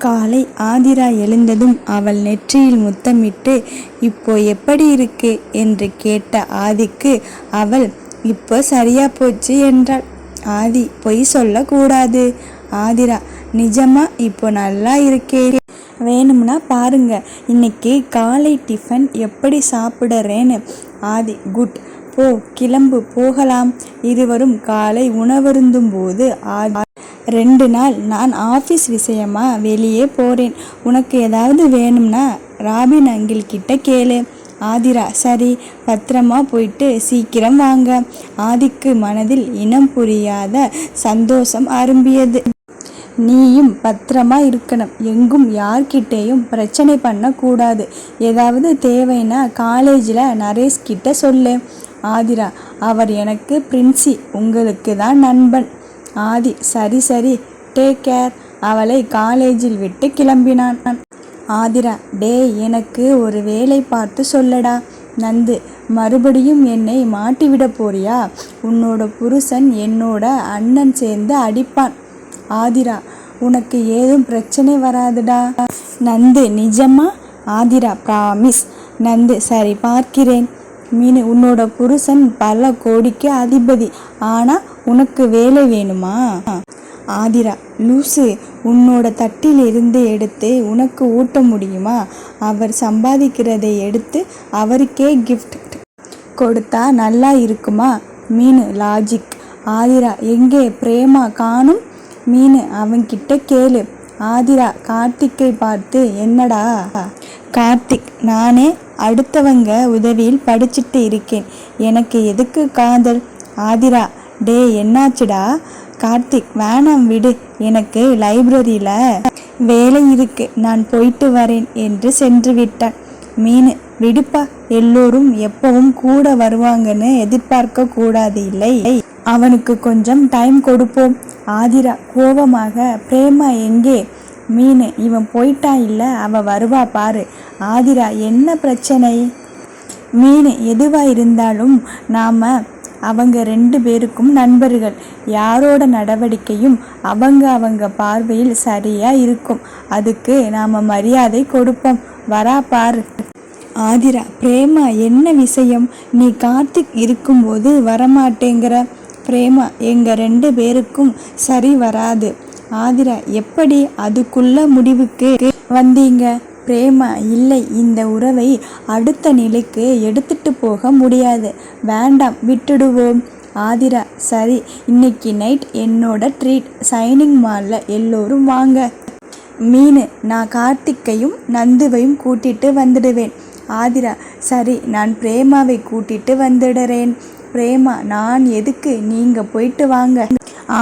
காலை ஆதிரா எழுந்ததும் அவள் நெற்றியில் முத்தமிட்டு இப்போ எப்படி இருக்கு? என்று கேட்ட ஆதிக்கு அவள் இப்போ சரியா போச்சு என்றாள். ஆதி பொய் சொல்லக்கூடாது. ஆதிரா நிஜமா இப்போ நல்லா இருக்கே? வேணும்னா பாருங்க. இன்னைக்கு காலை டிஃபன் எப்படி சாப்பிடுறேன்னு. ஆதி குட். போ கிளம்பு போகலாம். இருவரும் காலை உணவருந்தும் போது ஆதி ரெண்டு நாள் நான் ஆஃபீஸ் விஷயமா வெளியே போகிறேன் உனக்கு ஏதாவது வேணும்னா ராபின் அங்கிள் கிட்ட கேளு. ஆதிரா சரி பத்திரமா போயிட்டு சீக்கிரம் வாங்க. ஆதிக்கு மனதில் இனம் புரியாத சந்தோஷம் அரும்பியது. நீயும் பத்திரமா இருக்கணும். எங்கும் யார்கிட்டேயும் பிரச்சனை பண்ணக்கூடாது. ஏதாவது தேவைன்னா காலேஜில் நரேஷ் கிட்ட சொல்லு. ஆதிரா அவர் எனக்கு பிரின்சி உங்களுக்கு தான் நண்பன். ஆதி சரி சரி டேக் கேர் அவளை காலேஜில் விட்டு கிளம்பினான். ஆதிரா டே எனக்கு ஒரு வேலை பார்த்து சொல்லடா. நந்து மறுபடியும் என்னை மாட்டிவிட போறியா? உன்னோட புருஷன் என்னோட அண்ணன் சேர்ந்து அடிப்பான். ஆதிரா உனக்கு ஏதும் பிரச்சனை வராதுடா. நந்து நிஜமா? ஆதிரா ப்ராமிஸ் நந்து சரி பார்க்கிறேன். மீன் உன்னோட புருஷன் பல கோடிக்கு அதிபதி. ஆனா உனக்கு வேலை வேணுமா? ஆதிரா லூசு உன்னோட தட்டில் இருந்து எடுத்து உனக்கு ஊட்ட முடியுமா? அவர் சம்பாதிக்கிறதை எடுத்து அவருக்கே கிஃப்ட் கொடுத்தா நல்லா இருக்குமா? மீன் லாஜிக் ஆதிரா எங்கே பிரேமா காணும்? மீன் அவன்கிட்ட கேளு. ஆதிரா கார்த்திக்கை பார்த்து என்னடா? கார்த்திக் நானே அடுத்தவங்க உதவியில் படிச்சுட்டு இருக்கேன். எனக்கு எதுக்கு காதல்? ஆதிரா டே என்னாச்சுடா? கார்த்திக் வேணாம் விடு. எனக்கு லைப்ரரியில் வேலை இருக்கு. நான் போயிட்டு வரேன் என்று சென்று விட்டான். மீனு விடுப்பா. எல்லோரும் எப்பவும் கூட வருவாங்கன்னு எதிர்பார்க்க கூடாது இல்லை. அவனுக்கு கொஞ்சம் டைம் கொடுப்போம். ஆதிரா கோபமாக பிரேமா எங்கே? மீன் இவன் போயிட்டா இல்லை? அவள் வருவா பாரு. ஆதிரா என்ன பிரச்சனை? மீன் எதுவா இருந்தாலும் நாம அவங்க ரெண்டு பேருக்கும் நண்பர்கள். யாரோட நடவடிக்கையும் அவங்க அவங்க பார்வையில் சரியா இருக்கும். அதுக்கு நாம மரியாதை கொடுப்போம். வரா பாரு. ஆதிரா பிரேமா என்ன விஷயம்? நீ கார்த்திக் இருக்கும்போது வரமாட்டேங்கிற. பிரேமா எங்க ரெண்டு பேருக்கும் சரி வராது. ஆதிரா எப்படி அதுக்குள்ள முடிவுக்கு வந்தீங்க? பிரேமா இல்லை இந்த உறவை அடுத்த நிலைக்கு எடுத்துட்டு போக முடியாது. வேண்டாம் விட்டுடுவோம். ஆதிரா சரி இன்னைக்கு நைட் என்னோட ட்ரீட் சைனிங் மாலில் எல்லோரும் வாங்க. மீன் நான் கார்த்திக்கையும் நந்துவையும் கூட்டிட்டு வந்துடுவேன். ஆதிரா சரி நான் பிரேமாவை கூட்டிட்டு வந்துடுறேன். பிரேமா நான் எதுக்கு? நீங்கள் போயிட்டு வாங்க.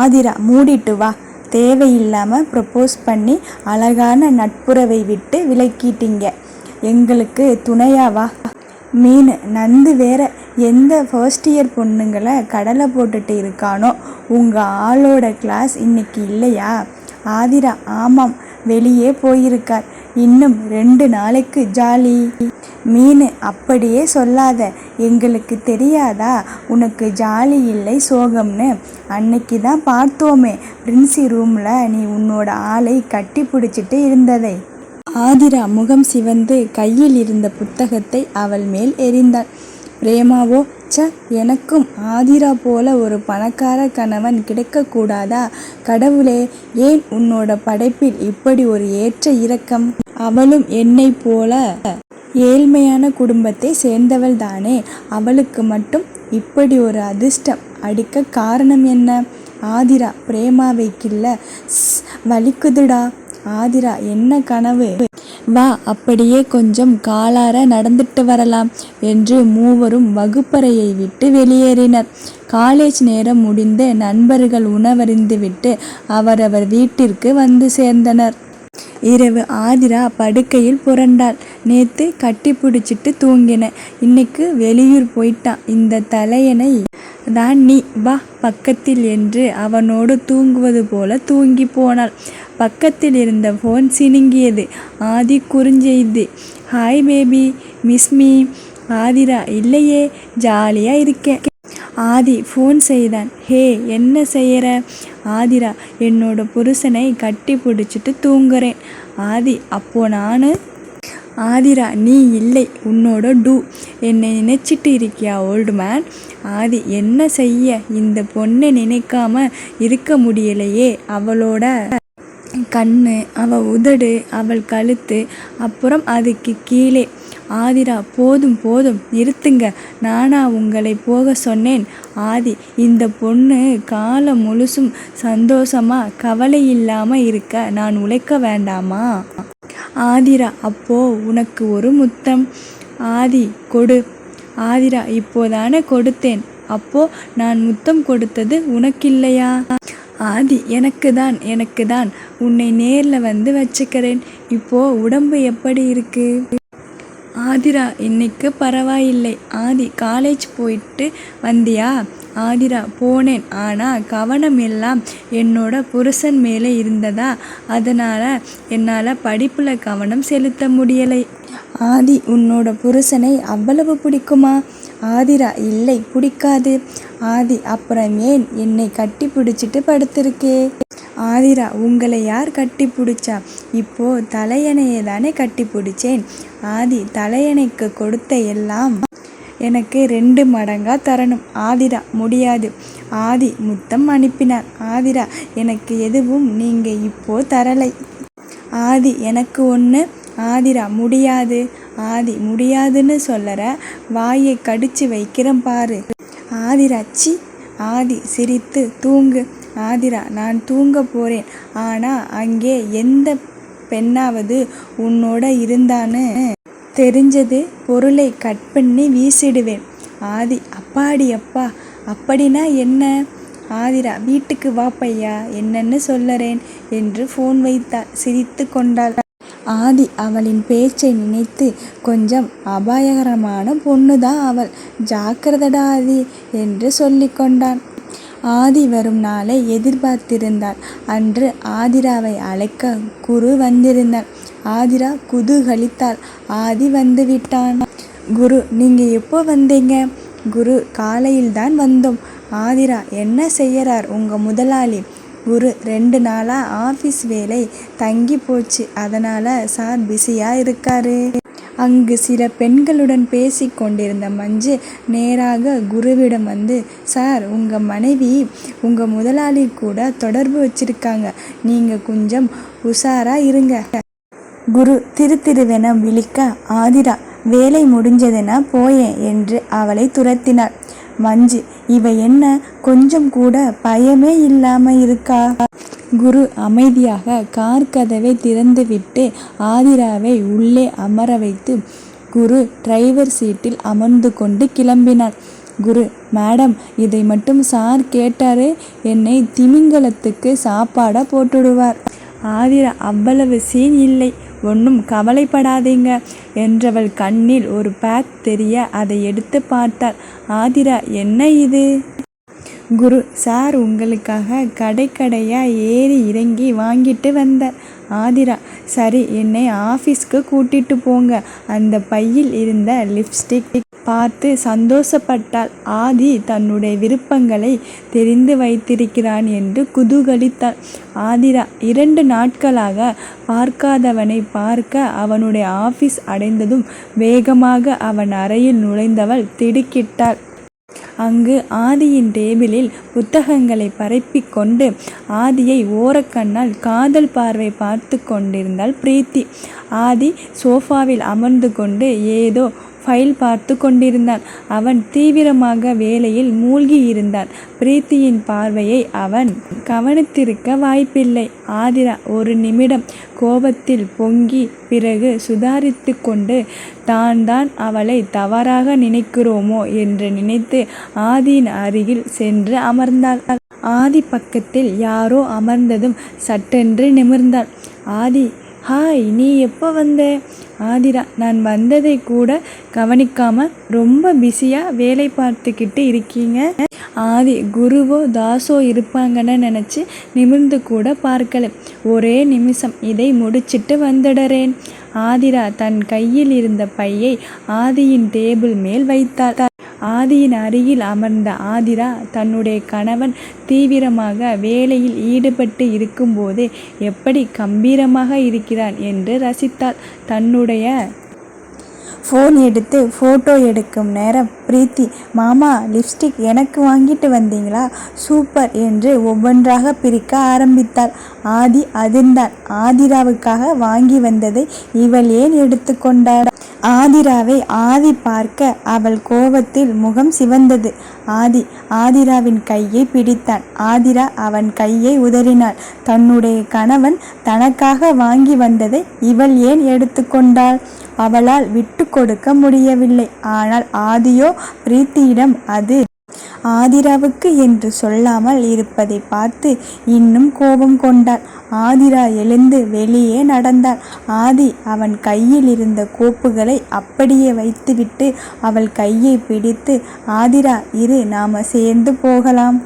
ஆதிரா மூடிட்டு வா. தேவையில்லாமல் ப்ரப்போஸ் பண்ணி அழகான நட்புறவை விட்டு விலக்கிட்டீங்க. எங்களுக்கு துணையாவா மீன் நந்து வேற எந்த ஃபர்ஸ்ட் இயர் பொண்ணுங்களை கடலை போட்டுட்டு இருக்கானோ உங்கள் ஆளோட கிளாஸ் இன்னைக்கு இல்லையா? ஆதிரா ஆமாம் வெளியே போயிருக்கார். இன்னும் ரெண்டு நாளைக்கு ஜாலி. மீன் அப்படியே சொல்லாத. எங்களுக்கு தெரியாதா? உனக்கு ஜாலி இல்லை சோகம்னு. அன்னைக்கு தான் பார்த்தோமே. பிரின்சி ரூமில் நீ உன்னோட ஆளை கட்டி பிடிச்சிட்டு இருந்ததை. ஆதிரா முகம் சிவந்து கையில் இருந்த புத்தகத்தை அவள் மேல் எறிந்தாள். பிரேமாவோ ச்ச எனக்கும் ஆதிரா போல ஒரு பணக்கார கணவன் கிடைக்கக்கூடாதா? கடவுளே ஏன் உன்னோட படைப்பில் இப்படி ஒரு ஏற்ற இரக்கம்? அவளும் என்னை போல ஏழ்மையான குடும்பத்தை சேர்ந்தவள் தானே அவளுக்கு மட்டும் இப்படி ஒரு அதிர்ஷ்டம் அடிக்க காரணம் என்ன? ஆதிரா பிரேமாவை கில்ல "ஸ், வலிக்குதுடா. ஆதிரா என்ன கனவு? வா அப்படியே கொஞ்சம் காலார நடந்துட்டு வரலாம் என்று மூவரும் வகுப்பறையை விட்டு வெளியேறினர். காலேஜ் நேரம் முடிந்து நண்பர்கள் உணவறிந்துவிட்டு அவரவர் வீட்டிற்கு வந்து சேர்ந்தனர். இரவு ஆதிரா படுக்கையில் புரண்டாள். நேத்து கட்டி பிடிச்சிட்டு தூங்கினேன் இன்னைக்கு வெளியூர் போயிட்டான் இந்த தலையனை தான் நீ. வா பக்கத்தில் என்று அவனோடு தூங்குவது போல தூங்கி போனாள். பக்கத்தில் இருந்த ஃபோன் சினுங்கியது. Aadhi குறுஞ்செய்து. Hi baby miss me Aadhira இல்லையே. ஜாலியாக இருக்கேன் ஆதி ஃபோன் செய்தான். ஹே என்ன செய்கிற ஆதிரா என்னோட புருஷனை கட்டி பிடிச்சிட்டு தூங்குறேன். ஆதி அப்போ நான்? ஆதிரா நீ இல்லை உன்னோட டூ. என்னை நினைச்சிட்டு இருக்கியா ஓல்டு மேன் ஆதி என்ன செய்ய? இந்த பொண்ணை நினைக்காம இருக்க முடியலையே அவளோட கண்ணு அவள் உதடு அவள் கழுத்து அப்புறம் அதுக்கு கீழே. ஆதிரா போதும் போதும் நிறுத்துங்க. நானா உங்களை போக சொன்னேன். ஆதி இந்த பொண்ணு காலம் முழுசும் சந்தோஷமா கவலை இல்லாம இருக்க நான் உழைக்க வேண்டாமா? ஆதிரா அப்போ உனக்கு ஒரு முத்தம். ஆதி கொடு. ஆதிரா இப்போதானே கொடுத்தேன். அப்போ நான் முத்தம் கொடுத்தது உனக்கில்லையா? ஆதி எனக்கு தான் எனக்கு தான் உன்னை நேரில் வந்து வச்சுக்கிறேன். இப்போ உடம்பு எப்படி இருக்கு? ஆதிரா இன்னைக்கு பரவாயில்லை. ஆதி காலேஜ் போயிட்டு வந்தியா? ஆதிரா போனேன். ஆனால் கவனம் எல்லாம் என்னோட புருஷன் மேலே இருந்ததா? அதனால் என்னால் படிப்பில் கவனம் செலுத்த முடியலை. ஆதி உன்னோட புருஷனை அவ்வளவு பிடிக்குமா? ஆதிரா இல்லை பிடிக்காது. ஆதி அப்புறம் ஏன் என்னை கட்டி பிடிச்சிட்டு படுத்திருக்கே? ஆதிரா உங்களை யார் கட்டி பிடிச்சா இப்போ தலையணையை தானே கட்டி பிடிச்சேன் ஆதி தலையணைக்கு கொடுத்த எல்லாம் எனக்கு ரெண்டு மடங்காக தரணும். ஆதிரா முடியாது. ஆதி முத்தம் அனுப்பினார். ஆதிரா எனக்கு எதுவும் நீங்கள் இப்போ தரலை. ஆதி எனக்கு ஒன்று ஆதிரா முடியாது. ஆதி முடியாதுன்னு சொல்லற வாயை கடிச்சு வைக்கிறேன் பாரு. ஆதிரா ஆதி சிரித்து தூங்கு. ஆதிரா நான் தூங்க போறேன். ஆனா அங்கே எந்த பெண்ணாவது உன்னோட இருந்தான்னு தெரிஞ்சது பொருளை கட் பண்ணி வீசிடுவேன். ஆதி அப்பாடி அப்பா அப்படின்னா என்ன? ஆதிரா வீட்டுக்கு வா பையா என்னன்னு சொல்லறேன் என்று ஃபோன் வைத்தாள் சிரித்து கொண்டாள். ஆதி அவளின் பேச்சை நினைத்து கொஞ்சம் அபாயகரமான பொண்ணுதான் அவள். ஜாக்கிரதடா ஆதி என்று சொல்லிக்கொண்டான் ஆதி வரும் நாளை எதிர்பார்த்திருந்தாள். அன்று ஆதிராவை அழைக்க குரு வந்திருந்தாள் ஆதிரா குதூகலித்தாள். ஆதி வந்து விட்டான் குரு நீங்கள் எப்போ வந்தீங்க? குரு காலையில் தான் வந்தோம். ஆதிரா என்ன செய்யறார் உங்கள் முதலாளி? குரு ரெண்டு நாளாக ஆஃபீஸ் வேலை தங்கி போச்சு. அதனால் சார் பிஸியாக இருக்காரு. அங்கு சில பெண்களுடன் பேசி கொண்டிருந்த மஞ்சு நேராக குருவிடம் வந்து சார் உங்கள் மனைவி உங்கள் முதலாளி கூட தொடர்பு வச்சிருக்காங்க. நீங்கள் கொஞ்சம் உஷாராக இருங்க. குரு திரு திருவென விழிக்க ஆதிரா வேலை முடிஞ்சதுன்னா போயேன் என்று அவளை துரத்தினார். மஞ்சு இவ என்ன கொஞ்சம் கூட பயமே இல்லாமல் இருக்கா? குரு அமைதியாக கார் கதவை திறந்துவிட்டு ஆதிராவை உள்ளே அமர வைத்து குரு டிரைவர் சீட்டில் அமர்ந்து கொண்டு கிளம்பினார். குரு மேடம் இதை மட்டும் சார் கேட்டாரு? என்னை திமிங்கலத்துக்கு சாப்பாடா போட்டுடுவார். ஆதிரா அவ்வளவு சீன் இல்லை. ஒன்றும் கவலைப்படாதீங்க. என்றவள் கண்ணில் ஒரு பேக் தெரிய அதை எடுத்து பார்த்தாள். ஆதிரா என்ன இது? குரு சார் உங்களுக்காக கடை கடையாக ஏறி இறங்கி வாங்கிட்டு வந்த ஆதிரா. சரி என்னை ஆஃபீஸ்க்கு கூட்டிட்டு போங்க. அந்த பையில் இருந்த லிப்ஸ்டிக் பார்த்து சந்தோஷப்பட்டாள். ஆதி தன்னுடைய விருப்பங்களை தெரிந்து வைத்திருக்கிறான் என்று குதூகலித்தாள். ஆதிரா இரண்டு நாட்களாக பார்க்காதவனை பார்க்க அவனுடைய ஆஃபீஸ் அடைந்ததும் வேகமாக அவன் அறையில் நுழைந்தவள் திடுக்கிட்டாள். அங்கு ஆதியின் டேபிளில் புத்தகங்களை பரப்பிக் கொண்டு ஆதியை ஓரக்கண்ணால் காதல் பார்வை பார்த்து கொண்டிருந்தாள் பிரீத்தி. ஆதி சோஃபாவில் அமர்ந்து கொண்டு ஏதோ ஃபைல் பார்த்து கொண்டிருந்தான். அவன் தீவிரமாக வேலையில் மூழ்கி இருந்தான் பிரீத்தியின் பார்வையை அவன் கவனித்திருக்க வாய்ப்பில்லை. ஆதிரா ஒரு நிமிடம் கோபத்தில் பொங்கி பிறகு சுதாரித்து கொண்டு தான் தான் அவளை தவறாக நினைக்கிறோமோ? என்று நினைத்து ஆதியின் அருகில் சென்று அமர்ந்தாள். ஆதி பக்கத்தில் யாரோ அமர்ந்ததும் சட்டென்று நிமிர்ந்தாள். ஆதி ஹாய் நீ எப்போ வந்த? ஆதிரா நான் வந்ததை கூட கவனிக்காமல் ரொம்ப பிஸியாக வேலை பார்த்துக்கிட்டு இருக்கீங்க. ஆதி குருவோ தாசோ இருப்பாங்கன்னு நினச்சி நிமிர்ந்து கூட பார்க்கல. ஒரே நிமிஷம் இதை முடிச்சிட்டு வந்துடுறேன். ஆதிரா தன் கையில் இருந்த பையை ஆதியின் டேபிள் மேல் வைத்தார். ஆதியின் அருகில் அமர்ந்த ஆதிரா தன்னுடைய கணவன் தீவிரமாக வேலையில் ஈடுபட்டு இருக்கும்போதே எப்படி கம்பீரமாக இருக்கிறான் என்று ரசித்தாள். தன்னுடைய ஃபோன் எடுத்து ஃபோட்டோ எடுக்கும் நேரம். பிரீத்தி மாமா லிப்ஸ்டிக் எனக்கு வாங்கிட்டு வந்தீங்களா? சூப்பர் என்று ஒவ்வொன்றாக பிரிக்க ஆரம்பித்தாள். ஆதி அதிர்ந்தான் ஆதிராவுக்காக வாங்கி வந்ததை இவள் ஏன் எடுத்துக்கொண்டாள்? ஆதிராவை ஆதி பார்க்க அவள் கோபத்தில் முகம் சிவந்தது. ஆதி ஆதிராவின் கையை பிடித்தான். ஆதிரா அவன் கையை உதறினாள். தன்னுடைய கணவன் தனக்காக வாங்கி வந்ததை இவள் ஏன் எடுத்துக்கொண்டாள் அவளால் விட்டு கொடுக்க முடியவில்லை. ஆனால் ஆதியோ பிரீத்தியிடம் அது ஆதிராவுக்கு என்று சொல்லாமல் இருப்பதை பார்த்து இன்னும் கோபம் கொண்டாள். ஆதிரா எழுந்து வெளியே நடந்தாள். ஆதி அவன் கையில் இருந்த கோப்புகளை அப்படியே வைத்துவிட்டு அவள் கையை பிடித்து ஆதிரா இரு நாம சேர்ந்து போகலாம்.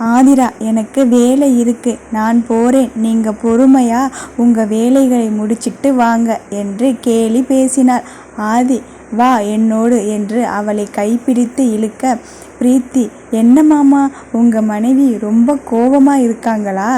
ஆதிரா எனக்கு வேலை இருக்கு. நான் போறேன். நீங்க பொறுமையா உங்க வேலைகளை முடிச்சிட்டு வாங்க என்று கேலி பேசினார் ஆதி வா என்னோடு என்று அவளை கைப்பிடித்து இழுக்க பிரீத்தி என்ன மாமா? உங்க மனைவி ரொம்ப கோபமா இருக்காங்களா?